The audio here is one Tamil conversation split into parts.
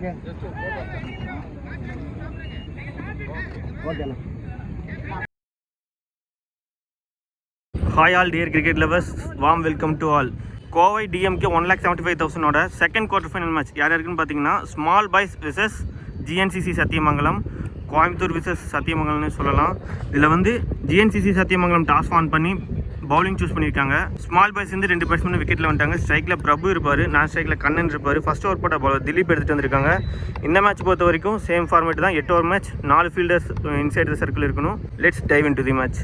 ஓகே ஓகேண்ணா hi all dear cricket lovers warm welcome to all Kovai DMK one lakh seventy five தௌசண்டோட second quarter final match யார் யாருக்குன்னு பார்த்தீங்கன்னா small boys versus GNCC Sathyamangalam Coimbatore versus சத்தியமங்கலம்னு சொல்லலாம். இதில் வந்து ஜிஎன்சிசி சத்தியமங்கலம் டாஸ் ஆன் பண்ணி பவுலிங் சூஸ் பண்ணியிருக்காங்க. ஸ்மால் பாய்ஸ் வந்து ரெண்டு பேட்ஸ்மேன் விக்கெட்டில் வந்துட்டாங்க. ஸ்ட்ரைக்கில் பிரபு இருப்பார். நான் ஸ்ட்ரைக்கில் கண்ணன் இருப்பார். ஃபர்ஸ்ட் ஓவர் போட்ட பாலர் திலீப் எடுத்துகிட்டு வந்திருக்காங்க. இந்த மேட்ச் பொறுத்த வரைக்கும் சேம் ஃபார்மேட் தான். எட்டு ஓவர் மேட்ச் நாலு ஃபீல்டர்ஸ் இன்சைட் த சர்க்கிள் இருக்கணும். Let's dive into the match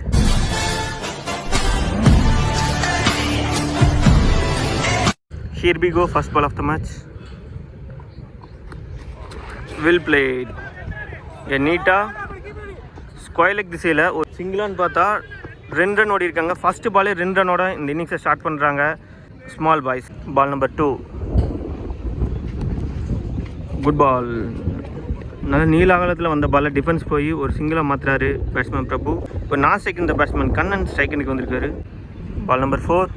here we go first ball of the match will played a நீட்டாக ஸ்கொயர் லெக் திசையில் ஒரு சிங்கிளான்னு பார்த்தா ரெண்டு ரன் ஓடி இருக்காங்க ஃபர்ஸ்ட் பாலே ரெண்டு ரன்னோட இந்த இன்னிங்ஸை ஸ்டார்ட் பண்ணுறாங்க small boys ball number two good ball நல்ல நீலாகலத்தில் வந்த பால டிஃபென்ஸ் போய் ஒரு சிங்கிளாக மாற்றுறாரு பேட்ஸ்மேன் பிரபு. இப்போ நான் ஸ்ட்ரைக் இந்த பேட்ஸ்மேன் கண்ணன் ஸ்ட்ரைக்கனுக்கு வந்திருக்காரு. பால் நம்பர் ஃபோர்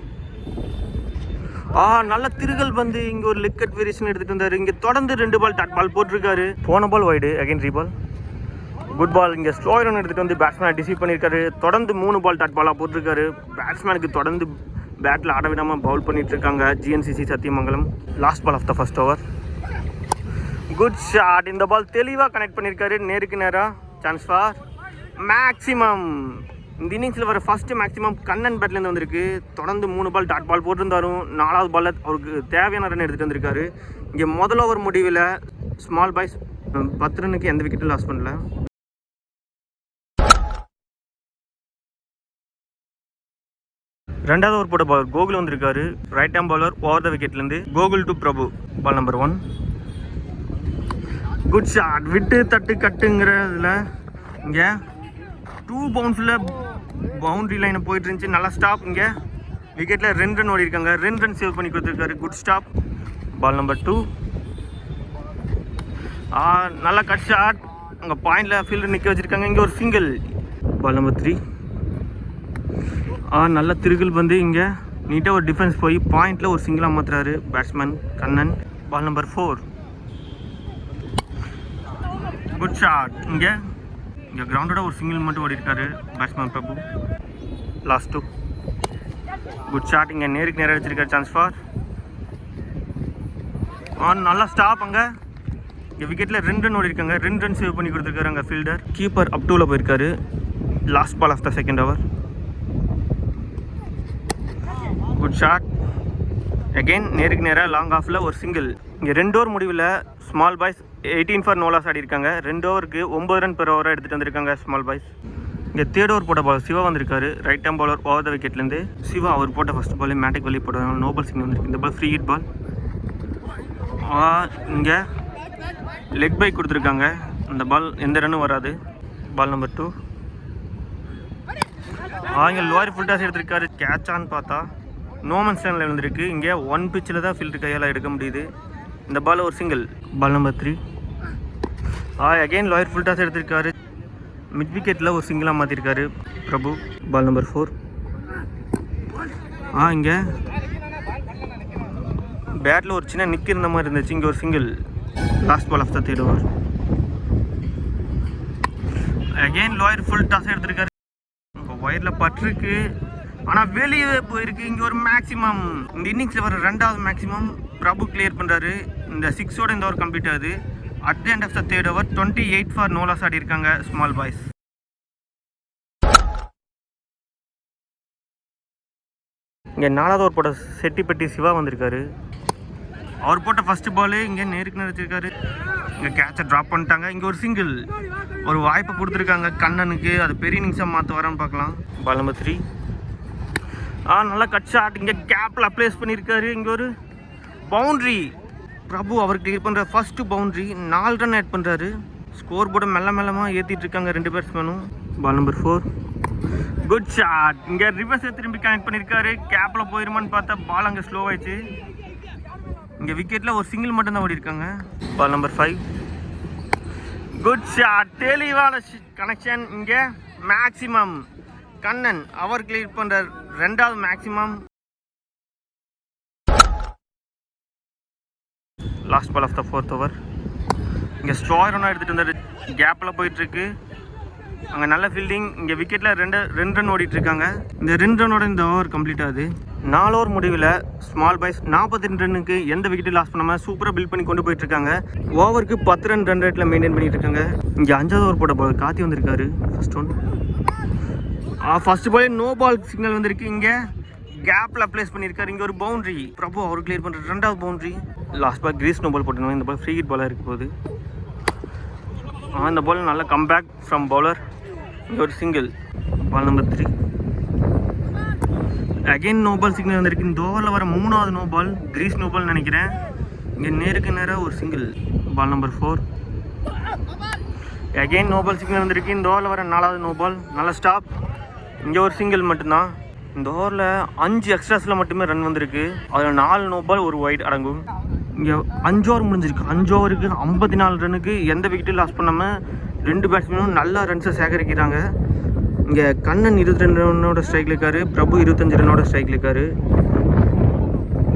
ஆ நல்ல திருகல் வந்து இங்கே ஒரு லிக்கட் வேரியேஷன் எடுத்துகிட்டு வந்தார். இங்கே தொடர்ந்து ரெண்டு பால் டாட் பால் போட்டிருக்காரு. போன ball wide again reball good ball இங்கே ஸ்லோ ரன் எடுத்துகிட்டு வந்து பேட்ஸ்மேனை டிசீவ் பண்ணியிருக்காரு. தொடர்ந்து மூணு பால் டாட் பாலாக போட்டிருக்காரு. பேட்ஸ்மேனுக்கு தொடர்ந்து பேட்டில் ஆட விடாமல் பவுல் பண்ணிட்டு இருக்காங்க GNCC Sathyamangalam. Last ball of the first over good shot இந்த பால் தெளிவாக கனெக்ட் பண்ணியிருக்காரு. நேருக்கு நேராக சான்ஸ் ஃபார் மேக்ஸிமம் இந்த இன்னிங்ஸில் வர ஃபஸ்ட்டு மேக்ஸிமம் கண்ணன் பேட்லேருந்து வந்திருக்கு. தொடர்ந்து மூணு பால் டாட் பால் போட்டிருந்தாரும் நாலாவது பாலில் அவருக்கு தேவையான ரன் எடுத்துகிட்டு வந்திருக்காரு. இங்கே முதல் ஓவர் முடிவில் ஸ்மால் பாய்ஸ் பத்து ரன்னுக்கு எந்த விக்கெட்டும் லாஸ் பண்ணல. ரெண்டாவது ஓவர் போட்ட பாலர் கோகுல் வந்திருக்காரு. Right arm bowler over the விக்கெட்லேருந்து Gokul to Prabhu. Ball number one good shot விட்டு தட்டு கட்டுங்கிற இதில் இங்கே டூ பவுன்ஸில் பவுண்ட்ரி லைனை போயிட்டு இருந்துச்சு. நல்லா ஸ்டாப் இங்கே. விக்கெட்டில் ரெண்டு ரன் ஓடிருக்காங்க. ரெண்டு ரன் சேவ் பண்ணி கொடுத்துருக்காரு. Good stop ball number two நல்லா கட் ஷாட் அங்கே பாயிண்டில் ஃபீல்டர் நிற்க வச்சுருக்காங்க. இங்கே ஒரு சிங்கிள் பால் நம்பர் த்ரீ நல்ல திருகில் வந்து இங்கே. நீட்டாக ஒரு டிஃபென்ஸ் போய் பாயிண்டில் ஒரு சிங்கிளாக மாற்றுறாரு batsman Kannan. Ball number four good shot இங்கே. இங்கே கிரவுண்டோட ஒரு சிங்கிள் மட்டும் ஓடிருக்காரு batsman Prabhu. Last two good shot இங்கே நேருக்கு நேராக வச்சிருக்காரு சான்ஸ் ஃபார் ஆன் நல்லா ஸ்டாப் அங்கே. இங்கே விக்கெட்டில் ரெண்டு ரன் ஓடிருக்காங்க. ரெண்டு ரன் சேவ் பண்ணி கொடுத்துருக்காரு அங்கே ஃபீல்டர் கீப்பர் அப் டூவில் போயிருக்காரு. Last ball of the second over good shot again நேருக்கு நேராக லாங் ஆஃபில் ஒரு சிங்கிள் இங்கே ரெண்டு ஓவர் முடிவில் small boys eighteen for no loss ஆடி இருக்காங்க. ரெண்டு ஓவருக்கு ஒம்பது ரன் பெர் ஓவராக எடுத்துகிட்டு வந்திருக்காங்க ஸ்மால் பாய்ஸ் இங்கே தேர்ட் ஓவர் போட்ட பால் சிவா வந்திருக்காரு. Right arm bowler over the விக்கெட்லேருந்து Siva அவர் போட்ட ஃபஸ்ட் பால் மேட்டிக் வெளியே போடுவாங்க நோபல் சிங் வந்திருக்கு. இந்த பால் ஃப்ரீ ஹிட் பால் இங்கே லெக் பைக் கொடுத்துருக்காங்க. அந்த பால் எந்த ரன்னும் வராது. பால் நம்பர் டூ இங்கே லோயர் ஃபுல் டாஸ் எடுத்திருக்காரு. கேட்சான்னு பார்த்தா. நோமன் ஸ்டாண்டில் விழுந்திருக்கு இங்கே ஒன் பிச்சில் தான் ஃபீல்டு கையால் எடுக்க முடியுது. இந்த பால் ஒரு single ball number three ah again lower full toss எடுத்திருக்காரு. மிட் விக்கெட்டில் ஒரு சிங்கிளாக மாற்றிருக்காரு பிரபு பால் நம்பர் ஃபோர் ஆ இங்கே. பேட்டில் ஒரு சின்ன நிக் இருந்த மாதிரி இருந்துச்சு. இங்கே ஒரு single last ball of the தேடுவார் again again lower full toss எடுத்திருக்காரு. ஒயரில் பட்டிருக்கு. ஆனால் வெளியே போயிருக்கு. இங்கே ஒரு மேக்ஸிமம் இந்த இன்னிங்ஸில் வர ரெண்டாவது மேக்ஸிமம் பிரபு கிளியர் பண்ணுறாரு இந்த சிக்ஸோட இந்த ஓவர் கம்ப்ளீட் ஆகுது. At the end of the third over twenty eight for no loss ஆடி இருக்காங்க ஸ்மால் பாய்ஸ் இங்கே நாலாவது ஓவர் போட்ட செட்டிப்பட்டி சிவா வந்திருக்காரு. அவர் போட்ட ஃபர்ஸ்ட் பாலு இங்கே நேருக்கு நிறுத்திருக்காரு இங்கே கேட்சை ட்ராப் பண்ணிட்டாங்க. இங்கே ஒரு சிங்கிள் ஒரு வாய்ப்பை கொடுத்துருக்காங்க கண்ணனுக்கு. அது பெரிய நிமிஷம் மாற்ற வரேன்னு பார்க்கலாம். பால் நம்பர் த்ரீ ஆ நல்லா கட் ஷாட் இங்கே கேப்பில் அப்ளேஸ் பண்ணியிருக்காரு இங்கே ஒரு பவுண்ட்ரி பிரபு அவர் கிளியர் பண்ணுற ஃபஸ்ட்டு பவுண்ட்ரி நாலு ரன் ஆட் பண்ணுறாரு ஸ்கோர் போர்டை மெல்ல மெல்லமாக ஏற்றிட்டு இருக்காங்க ரெண்டு பேட்ஸ்மேனும் ball number four good shot இங்கே ரிவர்ஸை திரும்பி கனெக்ட் பண்ணியிருக்காரு கேப்பில் போயிருமான்னு பார்த்தா பால் அங்கே ஸ்லோ ஆயிடுச்சு. இங்கே விக்கெட்டில் ஒரு சிங்கிள் மட்டும்தான் ஓடி இருக்காங்க ball number five good shot தெளிவான கனெக்ஷன் இங்கே மேக்ஸிமம் கண்ணன் அவர் கிளியர் பண்ணுற ரெண்டாவது maximum last ball of the fourth over இங்கே ஸ்ட்ராய் ரன்னாக எடுத்துகிட்டு வந்தார். கேப்பில் போயிட்டுருக்கு அங்கே நல்ல ஃபீல்டிங் இங்கே விக்கெட்டில் ரெண்டு ரெண்டு ரன் ஓடிட்டுருக்காங்க இந்த ரெண்டு ரன்னோட இந்த ஓவர் கம்ப்ளீட் ஆகுது. நாலு ஓவர் முடிவில் ஸ்மால் பாய்ஸ் நாற்பத்தி ரெண்டு ரன்னுக்கு எந்த விக்கெட்டும் லாஸ் பண்ணாமல் சூப்பராக பில்ட் பண்ணி கொண்டு போயிட்டுருக்காங்க ஓவருக்கு பத்து ரன் ரன் ரேட்டில் மெயின்டைன் பண்ணிகிட்டு இருக்காங்க. இங்கே அஞ்சாவது ஓவர் போட்ட போது காத்தி வந்திருக்காரு. ஃபஸ்ட் ஒன் ஃபர்ஸ்ட் பாலே நோ பால் சிக்னல் வந்திருக்கு. இங்கே கேப்பில் ப்ளேஸ் பண்ணியிருக்காரு. இங்கே ஒரு பவுண்ட்ரி பிரபு அவர் கிளியர் பண்ணுற ரெண்டாவது boundary last ball crease no ball போட்டணும் இந்த பால் ஃப்ரீ ஹிட் பாலாக இருக்க போகுது. ஆ, இந்த பால் நல்ல கம்பேக் ஃப்ரம் பவுலர் இங்கே ஒரு single ball number three again no ball signal வந்திருக்கு. இந்த ஓவரில் வர மூணாவது no ball crease no ball நினைக்கிறேன். இங்கே நேருக்கு நேராக ஒரு single ball number four again no ball signal வந்திருக்கு. இந்த ஓவரில் வர நாலாவது நோ பால் நல்ல ஸ்டாப் இங்கே ஒரு சிங்கிள் மட்டும்தான். இந்த ஓவரில் அஞ்சு எக்ஸ்ட்ராஸில் மட்டுமே ரன் வந்திருக்கு. அதில் நாலு நோ பால் ஒரு ஒயிட் அடங்கும். இங்கே அஞ்சு ஓவர் முடிஞ்சிருக்கு. அஞ்சு ஓவருக்கு ஐம்பத்தி நாலு ரன்னுக்கு எந்த விக்கெட்டும் லாஸ் பண்ணாமல் ரெண்டு பேட்ஸ்மேனும் நல்ல ரன்ஸை சேகரிக்கிறாங்க. இங்கே கண்ணன் இருபத்தி ரெண்டு ரன்னோட ஸ்ட்ரைக்கில் இருக்கார். பிரபு இருபத்தஞ்சு ரன்னோட ஸ்ட்ரைக்கில் இருக்கார்.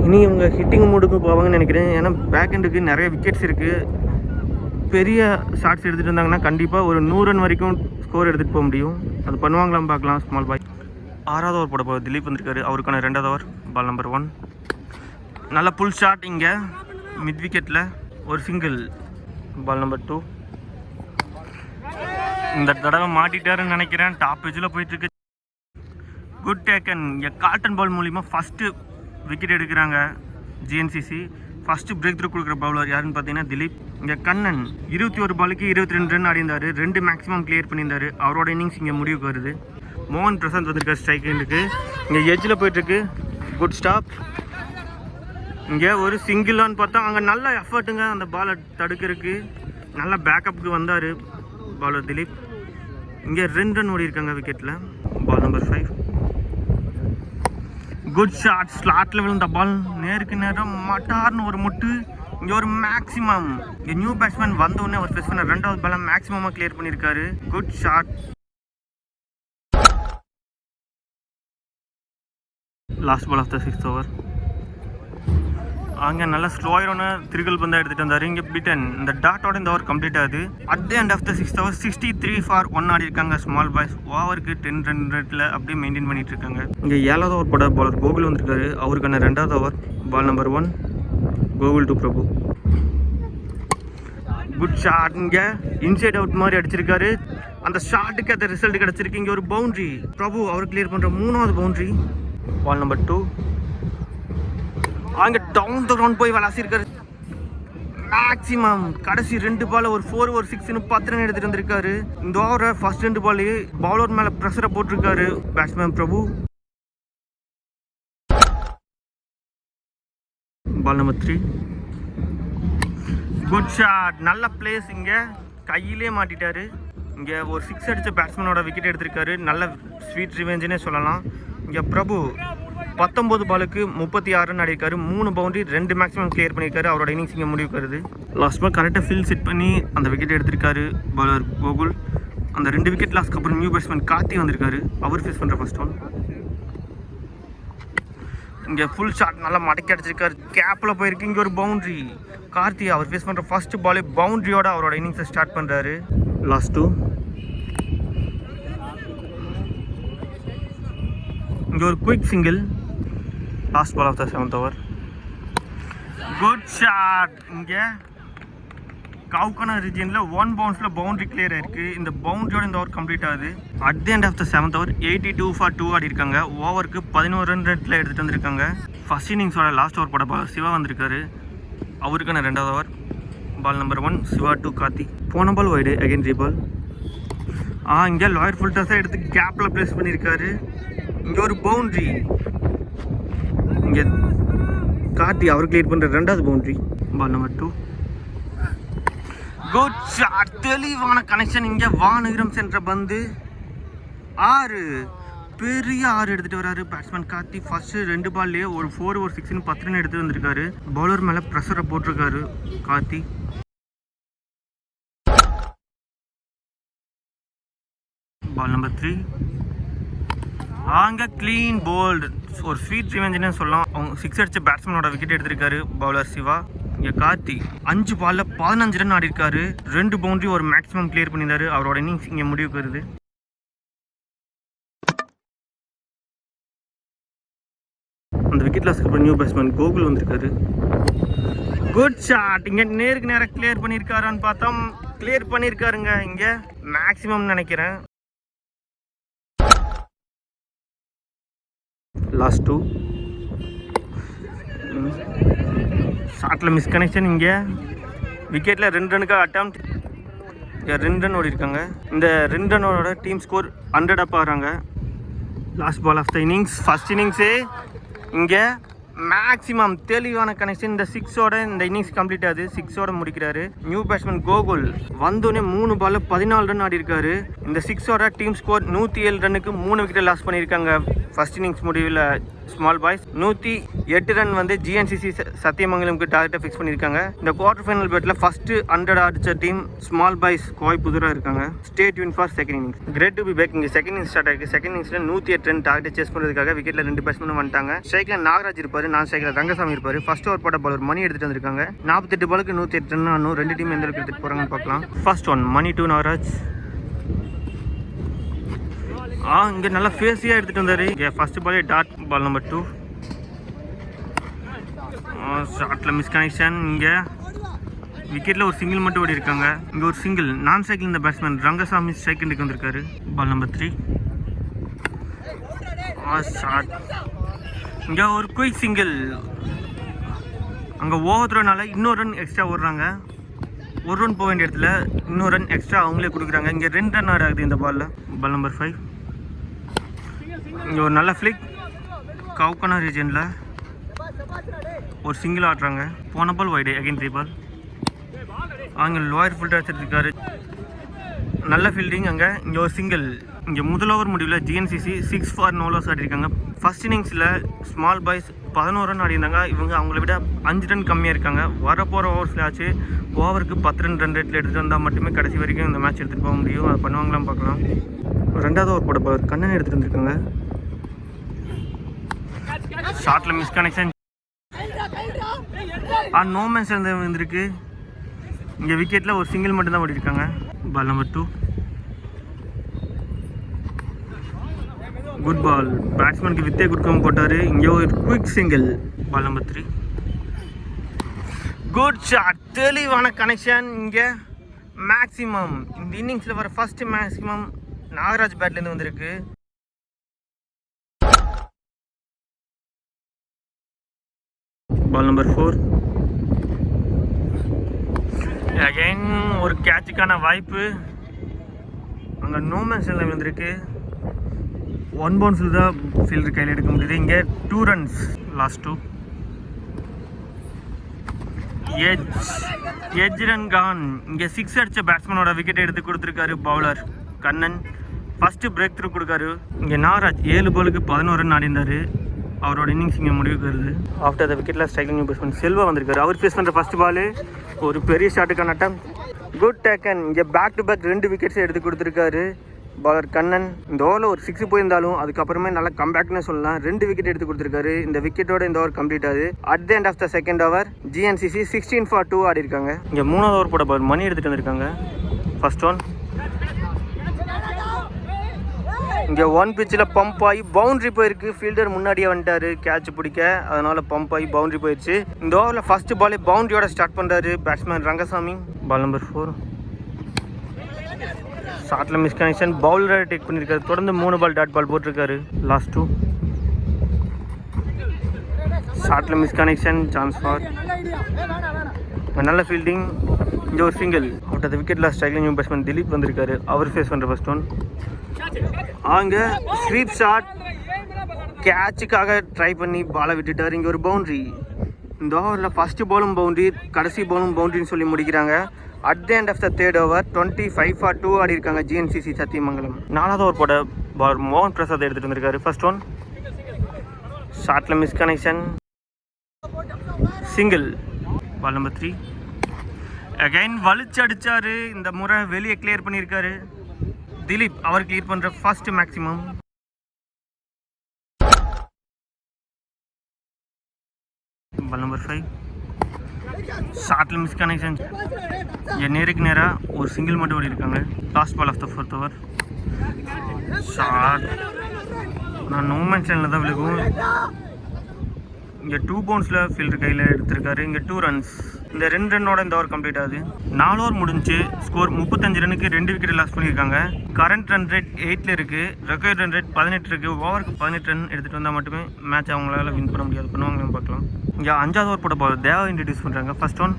இனி இவங்க ஹிட்டிங் மூடுக்கு போவாங்கன்னு நினைக்கிறேன். ஏன்னா பேக் ஹெண்டுக்கு நிறைய விக்கெட்ஸ் இருக்குது பெரிய ஷார்ட்ஸ் எடுத்துகிட்டு இருந்தாங்கன்னா கண்டிப்பாக ஒரு நூறு ரன் வரைக்கும் ஸ்கோர் எடுத்துகிட்டு போக முடியும். அது பண்ணுவாங்களாம் பார்க்கலாம் ஸ்மால் பாய் ஆறாவது ஓவர் போட போகுது. திலீப் வந்திருக்காரு. அவருக்கான ரெண்டாவது ஓவர் பால் நம்பர் ஒன் நல்ல புல் ஷாட் இங்கே. மிட் விக்கெட்டில் ஒரு சிங்கிள் பால் நம்பர் டூ இந்த தடவை மாட்டிட்டாருன்னு நினைக்கிறேன். டாப் எஜில் போயிட்டுருக்கு குட் டேக்கன் இங்கே காட்டன் பால் மூலிமா ஃபஸ்ட்டு விக்கெட் எடுக்கிறாங்க. ஜிஎன்சிசி ஃபஸ்ட்டு பிரேக் த்ரூ கொடுக்குற பவுலர் யாருன்னு பார்த்தீங்கன்னா திலீப். இங்கே கண்ணன் இருபத்தி ஒரு பாலுக்கு இருபத்தி ரெண்டு ரன் அடைந்தார் ரெண்டு மேக்ஸிமம் கிளியர் பண்ணியிருந்தார். அவரோட இன்னிங்ஸ் இங்கே முடிவுக்கு வருது. மோகன் பிரசாந்த் வந்திருக்கார் ஸ்ட்ரைக்கிங்க்கு இங்கே எஜ்ஜில் போயிட்டுருக்கு. குட் ஸ்டாப் இங்கே ஒரு சிங்கிளான்னு பார்த்தா அங்கே நல்ல எஃபர்ட்டுங்க அந்த பாலை தடுக்கிறதுக்கு. நல்ல பேக்கப்புக்கு வந்தார் பாலர் திலீப். இங்கே ரெண்டு ரன் ஓடி இருக்காங்க விக்கெட்டில் ball number five good shot ஸ்லாட்டில் விழுந்த பால் நேருக்கு நேரம் மட்டார்னு ஒரு முட்டு. இங்கே ஒரு மேக்ஸிமம் இங்கே நியூ பேட்ஸ்மேன் வந்த உடனே ஒரு ஃபேஸ் பண்ண ரெண்டாவது பால மேக்ஸிமமாக கிளியர் பண்ணியிருக்காரு good shot last ball of the sixth over அங்கே நல்லா ஸ்லோயரான திருகல் பந்தாக எடுத்துகிட்டு வந்தார். இங்கே பிட்டன் இந்த டாட்டோட இந்த ஓவர் கம்ப்ளீட் ஆகுது. At the end of the sixth over sixty three for one ஆடி இருக்காங்க ஸ்மால் பாய்ஸ் ஓவருக்கு டென் ரன் ரேட்டில் அப்படியே மெயின்டைன் பண்ணிட்டு இருக்காங்க. இங்கே ஏழாவது ஓவர் போட பாலர் கோகுல் வந்திருக்காரு. அவருக்கான ரெண்டாவது over ball number one Gokul to Prabhu. Good shot இங்கே. இன்சைட் அவுட் மாதிரி அடிச்சிருக்காரு. அந்த ஷாட்டுக்கு அந்த ரிசல்ட் கிடச்சிருக்கு. இங்கே ஒரு பவுண்ட்ரி பிரபு அவர் கிளியர் பண்ணுற மூணாவது பவுண்ட்ரி பால் நம்பர் டூ அங்கே டவுன் த ரவுண்ட் போய் விளாசிருக்காரு மேக்ஸிமம் கடைசி ரெண்டு பால் ஒரு ஃபோர் ஒரு சிக்ஸ்னு பத்து ரன் எடுத்துட்டு வந்திருக்காரு. இந்த ஓவரை ஃபர்ஸ்ட் ரெண்டு பால் பவுலர் மேலே ப்ரெஷரை போட்டிருக்காரு batsman Prabhu. Ball number three good shot நல்ல பிளேஸ் இங்கே. கையிலே மாட்டிட்டாரு. இங்கே ஒரு சிக்ஸ் அடித்த பேட்ஸ்மேனோட விக்கெட் எடுத்திருக்காரு. நல்ல ஸ்வீட் ரிவெஞ்சுன்னே சொல்லலாம். இங்கே பிரபு. பத்தொம்போது பாலுக்கு முப்பத்தி ஆறு ரன் அடிக்காரு மூணு பவுண்டரி ரெண்டு மேக்ஸிமம் கிளியர் பண்ணியிருக்காரு. அவரோட இன்னிங்ஸ் இங்கே முடிவுக்கு வருது லாஸ்ட் பால் கரெக்டாக ஃபீல் செட் பண்ணி அந்த விக்கெட் எடுத்திருக்காரு பாலர் கோகுல். அந்த ரெண்டு விக்கெட் லாஸ்க்கு அப்புறம் நியூ பேட்ஸ்மேன் கார்த்தி வந்திருக்காரு. அவர் ஃபேஸ் பண்ணுற ஃபர்ஸ்ட் ஒன் இங்கே ஃபுல் ஷாட் நல்லா மடக்கி அடிச்சிருக்காரு. கேப்பில் போயிருக்கு. இங்கே ஒரு பவுண்ட்ரி கார்த்தி அவர் ஃபேஸ் பண்ணுற ஃபர்ஸ்ட் பாலே பவுண்ட்ரியோட அவரோட இன்னிங்ஸை ஸ்டார்ட் பண்ணுறாரு லாஸ்ட் டூ இங்கே ஒரு quick single last ball of the seventh over good shot இங்கே கவுக்கனா ரிஜியனில் ஒன் பவுன்ஸில் பவுண்ட்ரி கிளியர் ஆயிருக்கு. இந்த பவுண்டரியோட இந்த ஓவர் கம்ப்ளீட் ஆகுது. At the end of the seventh over eighty two for two ஆடி இருக்காங்க ஓவருக்கு பதினோரு ரன் ரெண்டில் எடுத்துகிட்டு வந்திருக்காங்க. ஃபர்ஸ்ட் இன்னிங்ஸோட லாஸ்ட் ஓவர் போட பால் சிவா வந்திருக்காரு. அவருக்கான ரெண்டாவது over ball number one Siva to Karthi. போன பால் ஒய்டு அகெயின் ரீ பால் ஆ இங்கே லாயர் ஃபுல்டர்ஸாக எடுத்து கேப்பில் ப்ளேஸ் பண்ணியிருக்காரு இங்கே ஒரு பவுண்ட்ரி இங்கே கார்த்தி அவர் கிளியர் பண்ணுற ரெண்டாவது boundary ball number two good shot தெளிவான கனெக்ஷன் இங்கே வானகிரம் சென்ற பந்து. ஆறு. பெரிய ஆறு எடுத்துகிட்டு வராரு பேட்ஸ்மேன் கார்த்தி. ஃபர்ஸ்ட் ரெண்டு பால்லேயே ஒரு ஃபோர் ஒரு சிக்ஸ்னு பத்து ரன் எடுத்து வந்திருக்காரு. பவுலர் மேலே ப்ரெஷரை போட்டிருக்காரு கார்த்தி. பால் நம்பர் த்ரீ ஆங்க க்ளீன் போல்டு ஒரு ஸ்வீட் ரிவெஞ்சுன்னு சொல்லலாம். அவங்க சிக்ஸ் அடிச்ச பேட்ஸ்மேனோட விக்கெட் எடுத்திருக்காரு பவுலர் சிவா. இங்கே கார்த்தி. அஞ்சு பாலில் பதினஞ்சு ரன் ஆடிருக்காரு ரெண்டு பவுண்டரி ஒரு மேக்ஸிமம் கிளியர் பண்ணியிருந்தாரு. அவரோட இன்னிங்ஸ் இங்கே முடிவுக்கு வருது. அந்த விக்கெட் லாஸ்க்கு அப்புறம் நியூ பேட்ஸ்மேன் கோகுல் வந்திருக்காரு. குட் ஷாட் இங்கே நேருக்கு நேரம் கிளியர் பண்ணியிருக்காரான்னு பார்த்தா கிளியர் பண்ணியிருக்காருங்க. இங்கே மேக்ஸிமம் நினைக்கிறேன். லாஸ்ட் டூ ஷார்ட்டில் மிஸ் கனெக்ஷன் இங்கே. விக்கெட்டில் ரெண்டு ரனுக்காக அட்டம் ரெண்டு ரன் ஓடி இருக்காங்க இந்த ரெண்டு ரன்னோட டீம் ஸ்கோர் ஹண்ட்ரட் அப் ஆகிறாங்க. Last ball of the innings first இன்னிங்ஸே இங்கே மேக்ஸிமம் தெளிவான கனெக்ஷன் இந்த சிக்ஸோட இந்த இன்னிங்ஸ் கம்ப்ளீட் ஆகுது. சிக்ஸோட முடிக்கிறாரு. நியூ பேட்ஸ்மேன் கோகுல் வந்தோடனே மூணு பால்ல பதினாலு ரன் ஆடி இருக்காரு இந்த சிக்ஸோட டீம் ஸ்கோர் நூற்றி ஏழு ரன்னுக்கு மூணு விக்கெட் லாஸ் பண்ணியிருக்காங்க. ஃபர்ஸ்ட் இன்னிங்ஸ் முடிவில் ஸ்மால் பாய்ஸ் நூற்றி எட்டு ரன் வந்து ஜிஎன்சிசி சத்தியமங்கலம்க்கு டார்கெட்டை ஃபிக்ஸ் பண்ணியிருக்காங்க. இந்த குவார்டர் ஃபைனல் பேட்டில் ஃபஸ்ட்டு ஹண்ட்ரட் அடிச்ச டீம் ஸ்மால் பாய்ஸ் கோய் புதுராக இருக்காங்க. State win for second innings great to be back இங்கே செகண்ட் இன்னிங்ஸ் ஸ்டார்ட் ஆகிருக்கு செகண்ட் இன்னிங்ஸில் நூற்றி எட்டு ரன் டார்கெட் சேஸ் பண்ணுறதுக்காக விக்கெட்டில் ரெண்டு பேட்ஸ்மேன் வந்துட்டாங்க. ஸ்ட்ரைக்கில் நாகராஜ் இருப்பார் நான் ஸ்ட்ரைக்கில் ரங்கசாமி இருப்பார். ஃபர்ஸ்ட் ஓவர் போட்ட பாலர் மணி எடுத்துட்டு வந்திருக்காங்க. நாற்பத்தெட்டு பாலுக்கு நூற்றி எட்டு ரன் ஆனும். ரெண்டு டீம் எந்த அளவுக்கு எடுத்துகிட்டு போகிறாங்கன்னு பார்க்கலாம். First one Mani to Nagaraj. ஆ இங்கே நல்லா ஃபேஸியாக எடுத்துகிட்டு வந்தார். இங்கே ஃபர்ஸ்ட் பாலே டாட் பால் நம்பர் டூ ஷார்ட்டில் மிஸ் கனெக்ஷன் இங்கே விக்கெட்டில் ஒரு சிங்கிள் மட்டும் ஓடி இருக்காங்க இங்கே ஒரு சிங்கிள் நான் சைக்கிள் இந்த பேட்ஸ்மேன் ரங்கசாமி செகண்டுக்கு வந்திருக்காரு. பால் நம்பர் த்ரீ ஷார்ட் இங்கே ஒரு குயிக் சிங்கிள் அங்கே ஓவர்னால இன்னொரு ரன் எக்ஸ்ட்ரா ஓடுறாங்க. ஒரு ரன் போக வேண்டிய இடத்துல இன்னொரு ரன் எக்ஸ்ட்ரா அவங்களே கொடுக்குறாங்க. இங்கே ரெண்டு ரன் ஆட் ஆகுது இந்த பாலில் பால் நம்பர் ஃபைவ் இங்கே ஒரு நல்ல ஃப்ளிக் கவுக்கனா ரீஜனில் ஒரு சிங்கிள் ஆடுறாங்க. போன ball wide again three ball அங்கே லோயர் ஃபுல்டர் வச்சுருக்காரு நல்ல ஃபீல்டிங் அங்கே. இங்கே ஒரு சிங்கிள் இங்கே முதல் ஓவர் முடிவில் GNCC six for no loss ஆடிருக்காங்க. First இன்னிங்ஸில் ஸ்மால் பாய்ஸ் பதினோரு ரன் ஆடிருந்தாங்க இவங்க அவங்கள விட அஞ்சு ரன் கம்மியாக இருக்காங்க. வரப்போகிற ஓவர்ஸில் ஆச்சு. ஓவருக்கு பத்து ரன் ரன் ரேட்டில் எடுத்துகிட்டு வந்தால் மட்டுமே கடைசி வரைக்கும் இந்த மேட்ச் எடுத்துகிட்டு போக முடியும். அதை பண்ணுவாங்களான்னு பார்க்கலாம். ரெண்டாவது ஓவர் போட கண்ணன் எடுத்துகிட்டு வந்திருக்காங்க. ஷார்ட்டில் மிஸ் கனெக்ஷன் ஆ நோ மேன்ஸ் வந்திருக்கு. இங்கே விக்கெட்டில் ஒரு சிங்கிள் மட்டும்தான் ஓடிருக்காங்க. Ball number two good ball பேட்ஸ்மேனுக்கு வித்தே கொடுக்காம போட்டார். இங்கே ஒரு quick single ball number three good shot தெளிவான கனெக்ஷன் இங்கே மேக்ஸிமம் இந்த இன்னிங்ஸில் வர ஃபஸ்ட்டு மேக்ஸிமம் நாகராஜ் பேட்லேருந்து வந்திருக்கு. பால் நம்பர் ஃபோர் அகைன் ஒரு கேட்சுக்கான வாய்ப்பு. அங்கே நோமன்ஸ் செல்ல வந்திருக்கு. ஒன் பவுன்ஸில் தான் ஃபீல்டர் கையில் எடுக்க முடியுது. இங்கே two runs last two edge edge run Khan இங்கே சிக்ஸ் அடித்த பேட்ஸ்மேனோட விக்கெட் எடுத்து கொடுத்துருக்காரு bowler Kannan. First break through கொடுக்காரு. இங்கே நாகராஜ் ஏழு பாலுக்கு பதினோரு ரன் ஆடிந்தார் அவரோட இன்னிங்ஸ் இங்கே முடிவுக்கு வருது ஆஃப்டர் த விக்கெட்டில் ஸ்ட்ரைக்கிங் நியூ பேட்ஸ்மேன் செல்வா வந்திருக்காரு. அவர் ஃபேஸ் பண்ணுற ஃபஸ்ட் பாலு ஒரு பெரிய ஷாட்டுக்கான அட்டம் குட் டேக்கன் இங்கே பேக் டு பேக் ரெண்டு விக்கெட்ஸ் எடுத்து கொடுத்துருக்காரு. பாலர் கண்ணன் இந்த ஓவரில் ஒரு சிக்ஸ் போயிருந்தாலும் அதுக்கப்புறமே நல்லா கம்பேக்னே சொல்லலாம். ரெண்டு விக்கெட் எடுத்து கொடுத்துருக்காரு. இந்த விக்கெட்டோட இந்த ஓவர் கம்ப்ளீட் ஆகுது. At the end of the second over GNCC sixteen for two ஆடி இருக்காங்க இங்கே மூணாவது ஓவர் போட பால் மணி எடுத்துகிட்டு வந்திருக்காங்க. ஃபர்ஸ்ட் ஒன் இங்கே ஒன் பிச்சில் பம்ப் ஆகி பவுண்டரி போயிருக்கு. ஃபீல்டர் முன்னாடியே வந்துட்டாரு கேட்ச் பிடிக்க. அதனால பம்ப் ஆகி பவுண்டரி போயிடுச்சு. இந்த ஓவரில் ஃபர்ஸ்ட் பாலே பவுண்டரியோட ஸ்டார்ட் பண்ணுறாரு batsman Rangasamy. Ball number four ஷார்ட்டில் miss connection பவுலரை டேக் பண்ணியிருக்காரு தொடர்ந்து மூணு பால் டாட் பால் போட்டிருக்காரு. லாஸ்ட் டூ ஷார்ட்டில் மிஸ் கனெக்ஷன் சான்ஸ் ஃபார் நல்ல ஃபீல்டிங் இங்கே ஒரு சிங்கிள் அவுட் விக்கெட்டில் ஸ்ட்ரைக்லிங் பேட்ஸ்மேன் திலீப் வந்திருக்காரு. அவர் ஃபேஸ் பண்ணுற ஃபர்ஸ்ட் ஒன் அங்கே ஸ்வீப் ஷாட் கேட்சுக்காக ட்ரை பண்ணி பாலை விட்டுட்டார். இங்கே ஒரு பவுண்ட்ரி இந்த ஓவரில் ஃபஸ்ட்டு பாலும் பவுண்ட்ரி கடைசி பாலும் பவுண்ட்ரின்னு சொல்லி முடிக்கிறாங்க. At the end of the third over twenty five for two ஆடி இருக்காங்க ஜிஎன்சிசி சத்தியமங்கலம். நாலாவது ஓவர் போட பால் மோகன் பிரசாத் எடுத்துகிட்டு வந்திருக்காரு. First one ஷார்ட்டில் miss connection single ball number three again வலிச்சு அடிச்சாரு. இந்த முறை வெளியே கிளியர் பண்ணியிருக்காரு. திலீப் அவர் கிளியர் பண்ணுற first maximum ball number five ஷார்ட்டில் miss connection என் நேருக்கு நேராக ஒரு சிங்கிள் மட்டும் ஓடி இருக்காங்க last ball of the fourth over short நான் நோ சேனலில் தான் விழுகும். இங்கே டூ பவுன்ஸில் ஃபீல்டர் கையில் எடுத்திருக்காரு. இங்கே டூ ரன்ஸ் இந்த ரெண்டு ரன்னோட இந்த ஓவர் கம்ப்ளீட் ஆகுது. நாலு ஓவர் முடிஞ்சு ஸ்கோர் முப்பத்தஞ்சு ரன்னுக்கு ரெண்டு விக்கெட் லாஸ் பண்ணியிருக்காங்க. கரண்ட் ரன் ரேட் எயிட்டில் இருக்குது ரெக்கார்ட் ரன் ரேட் பதினெட்டு இருக்குது ஓவருக்கு பதினெட்டு ரன் எடுத்துகிட்டு வந்தால் மட்டுமே மேட்ச் அவங்களால வின் பண்ண முடியாது. பண்ணுவாங்கன்னு பார்க்கலாம். இங்கே அஞ்சாவது ஓவர் போட போகிற தேவா இன்ட்ரடியூஸ் பண்ணுறாங்க ஃபர்ஸ்ட் ஒன்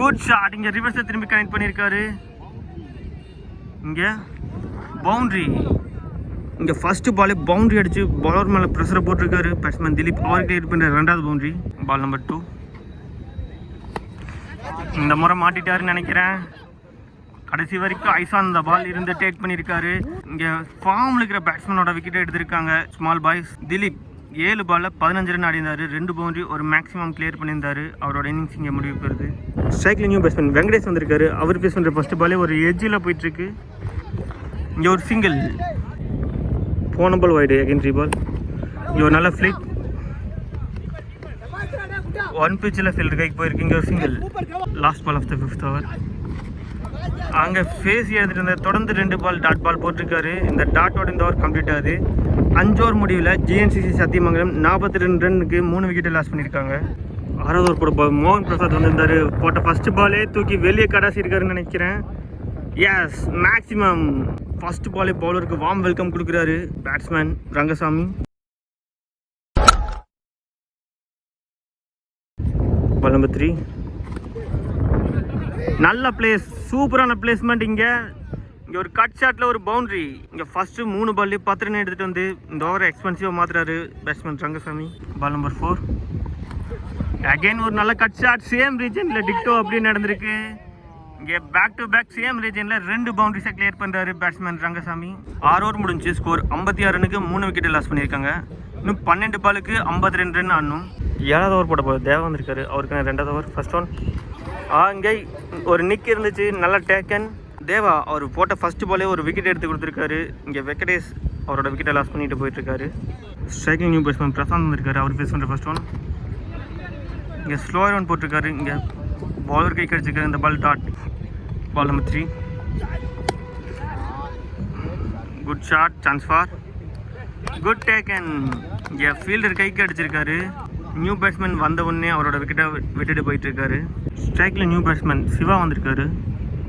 குட் ஷாட் இங்கே ரிவர்ஸை திரும்பி கனெக்ட் பண்ணியிருக்காரு. இங்கே பவுண்ட்ரி இங்கே ஃபஸ்ட்டு பாலே பவுண்டரி அடிச்சு பாலர் மேலே ப்ரெஷரை போட்டிருக்காரு. பேட்ஸ்மேன் திலீப் அவர் கிளியர் பண்ணுற ரெண்டாவது பவுண்ட்ரி பால் நம்பர் டூ இந்த முறை மாட்டிட்டாருன்னு நினைக்கிறேன். கடைசி வரைக்கும் ஐசா அந்த பால் இருந்து டேக் பண்ணியிருக்காரு. இங்கே ஃபார்மில் இருக்கிற பேட்ஸ்மேனோட விக்கெட் எடுத்திருக்காங்க. ஸ்மால் பாய்ஸ் திலீப் ஏழு பாலில் பதினஞ்சு ரன் அடைந்தார். ரெண்டு பவுண்டரி ஒரு மேக்ஸிமம் கிளியர் பண்ணியிருந்தார். அவரோட இன்னிங்ஸ் இங்கே முடிவு பெறுது. ஸ்ட்ரைக்கில் நியூ பேட்ஸ்மேன் வெங்கடேஷ் வந்திருக்காரு. அவர் பேஸ் பண்ணுற ஃபஸ்ட்டு பாலே ஒரு எஜ்ஜில் போயிட்டுருக்கு. இங்கே ஒரு சிங்கிள் போன ball wide again three ball இங்கே ஒரு நல்ல ஃப்ளிக் ஒன் பிச்சில் ஃபீல்டு கைக்கு போயிருக்கு. இங்கே ஒரு single last ball of the fifth over அங்கே ஃபேஸ் எடுத்துட்டு இருந்த தொடர்ந்து ரெண்டு பால் டாட் பால் போட்டிருக்காரு. இந்த டாட்டோட இந்த ஓவர் கம்ப்ளீட் ஆகுது. அஞ்சு ஓவர் முடிவில் ஜிஎன்சிசி சத்தியமங்கலம் நாற்பத்தி ரெண்டு ரன்னுக்கு மூணு விக்கெட்டை லாஸ் பண்ணியிருக்காங்க. ஆறாவது ஓவர் கூட மோகன் பிரசாத் வந்திருந்தார். போட்ட ஃபஸ்ட்டு பாலே தூக்கி வெளியே கடாசி இருக்காருன்னு நினைக்கிறேன். எஸ் மேக்ஸிமம் ஃபர்ஸ்ட் பாலே பவுலருக்கு வார்ம் வெல்கம் கொடுக்குறாரு batsman Rangasamy. Ball number three நல்ல பிளேஸ் சூப்பரான பிளேஸ்மெண்ட் இங்கே. இங்கே ஒரு கட் ஷாட்டில் ஒரு பவுண்டரி இங்கே ஃபஸ்ட்டு மூணு பால்லே பத்து ரன் எடுத்துகிட்டு வந்து இந்த ஓவரை எக்ஸ்பென்சிவாக மாற்றுறாரு batsman Rangasamy. Ball number four again ஒரு நல்ல கட் ஷாட் சேம் ரீஜனில் டிக்டோ அப்படின்னு நடந்திருக்கு. இங்கே பேக் டு பேக் சேம் ரீஜனில் ரெண்டு பவுண்டரிஸை கிளியர் பண்ணுறாரு பேட்ஸ்மேன் ரங்கசாமி. ஆறு ஓவர் முடிஞ்சு ஸ்கோர் ஐம்பத்தி ஆறு ரனுக்கு மூணு விக்கெட்டை லாஸ் பண்ணியிருக்காங்க. இன்னும் பன்னெண்டு பாலுக்கு ஐம்பத்தி ரெண்டு ரன் ஆடணும். ஏழாவது ஓவர் போட போகுது தேவா வந்திருக்காரு. அவருக்கு ரெண்டாவது ஓவர் ஃபர்ஸ்ட் ஒன் அங்கே ஒரு நிக் இருந்துச்சு. நல்லா டேக்கன் தேவா அவர் போட்ட ஃபஸ்ட்டு பாலே ஒரு விக்கெட் எடுத்து கொடுத்துருக்காரு. இங்கே வெங்கடேஷ் அவரோட விக்கெட்டை லாஸ் பண்ணிட்டு போயிட்டுருக்காரு. ஸ்ட்ரைக்கிங் நியூ பேட்ஸ்மேன் பிரசாந்த் வந்திருக்காரு. அவர் பேஸ் பண்ணுற ஃபஸ்ட் ஒன் இங்கே ஸ்லோ ஒன் போட்டிருக்காரு. இங்கே பாலர் கை கடிச்சிருக்காரு. இந்த ball dot ball number three good shot chance for good taken இங்கே ஃபீல்டர் கைக்கு அடிச்சிருக்காரு நியூ பேட்ஸ்மேன் வந்த உடனே அவரோட விக்கெட்டை விட்டுட்டு போயிட்டு இருக்காரு ஸ்ட்ரைக்கில் நியூ பேட்ஸ்மேன் சிவா வந்திருக்காரு.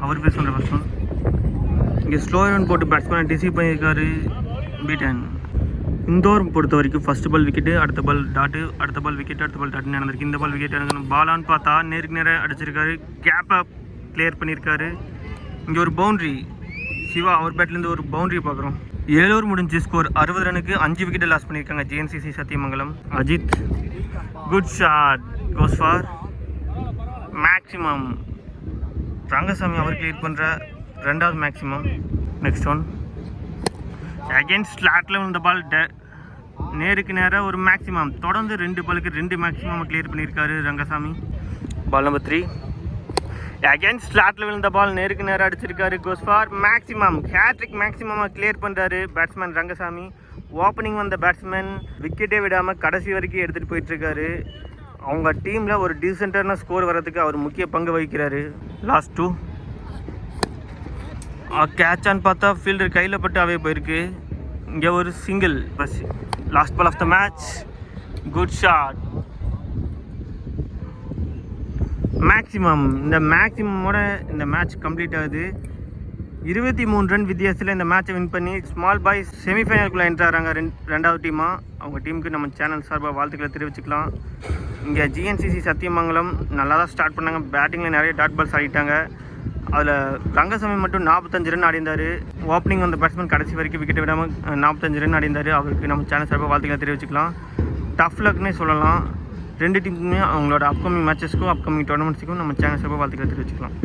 அவர் பேர் சொல்கிற பர்சன் இங்கே ஸ்லோ ரன் போட்டு பேட்ஸ்மேனை டிசீவ் பண்ணியிருக்காரு. பீட்டன் இந்தோர் பொறுத்த வரைக்கும் ஃபர்ஸ்ட் பால் விக்கெட்டு அடுத்த பால் டாட்டு அடுத்த பால் விக்கெட் அடுத்த பால் டாட்டுன்னு நடந்திருக்கு. இந்த பால் விக்கெட் எனக்கு பாலான்னு பார்த்தா நேருக்கு நேராக அடிச்சிருக்காரு. கேப்பை கிளியர் பண்ணியிருக்காரு. இங்கே ஒரு பவுண்ட்ரி சிவா அவர் பேட்லேருந்து ஒரு பவுண்டரி பார்க்குறோம். ஏழோர் முடிஞ்சு ஸ்கோர் அறுபது ரனுக்கு அஞ்சு விக்கெட்டை லாஸ் பண்ணியிருக்காங்க JNCC Sathyamangalam. Ajith good shot goes for maximum Rangasamy our clear பண்ணுற ரெண்டாவது மேக்ஸிமம் நெக்ஸ்ட் ஒன் அகேன்ஸ்ட் ஸ்லாட்டில் விழுந்த பால் நேருக்கு நேராக ஒரு மேக்ஸிமம் தொடர்ந்து ரெண்டு பாலுக்கு ரெண்டு மேக்ஸிமம் கிளியர் பண்ணியிருக்காரு Rangasamy. Ball number three against ஸ்லாட்டில் விழுந்த பால் நேருக்கு நேராக அடிச்சிருக்காரு கோஸ் ஃபார் மேக்ஸிமம் ஹேட்ரிக் மேக்ஸிமமாக கிளியர் பண்ணுறாரு பேட்ஸ்மேன் ரங்கசாமி. ஓப்பனிங் வந்த பேட்ஸ்மேன் விக்கெட்டே விடாமல் கடைசி வரைக்கும் எடுத்துகிட்டு போயிட்டுருக்காரு. அவங்க டீமில் ஒரு டீசென்டான ஸ்கோர் வர்றதுக்கு அவர் முக்கிய பங்கு வகிக்கிறாரு. லாஸ்ட் டூ கேட்சான்னு பார்த்தா ஃபீல்டர் கையில் பட்டு அவே போயிருக்கு. இங்கே ஒரு single bus last ball of the match good shot maximum இந்த மேக்ஸிமமோட இந்த மேட்ச் கம்ப்ளீட் ஆகுது. இருபத்தி மூணு ரன் வித்தியாசத்தில் இந்த மேட்சை வின் பண்ணி ஸ்மால் பாய்ஸ் செமிஃபைனலுக்குள்ளே என்ட்ராகிறாங்க ரெண்டு ரெண்டாவது டீமாக அவங்க டீமுக்கு நம்ம சேனல் சார்பாக வாழ்த்துக்களை தெரிவிச்சுக்கலாம். இங்கே ஜிஎன்சிசி சத்தியமங்கலம் நல்லா தான் ஸ்டார்ட் பண்ணாங்க. பேட்டிங்கில் நிறைய டாட் பால்ஸ் ஆடிட்டாங்க. அதில் ரங்கசாமி மட்டும் நாற்பத்தஞ்சு ரன் அடைந்தார் ஓப்பனிங் வந்த பேட்ஸ்மேன் கடைசி வரைக்கும் விக்கெட் விடாமல் நாற்பத்தஞ்சு ரன் அடைந்தார் அவருக்கு நம்ம சேனல் சார்பாக வாழ்த்துக்களை தெரிவிச்சுக்கலாம். டஃப் லக்னே சொல்லலாம். ரெண்டு டீமுக்குமே அவங்களோட அப்கமிங் மேட்சஸ்க்கும் அப்கமிங் டோர்னமெண்ட்ஸுக்கும் நம்ம சேனல் சார்பாக வாழ்த்துக்களை தெரிவிச்சுக்கலாம்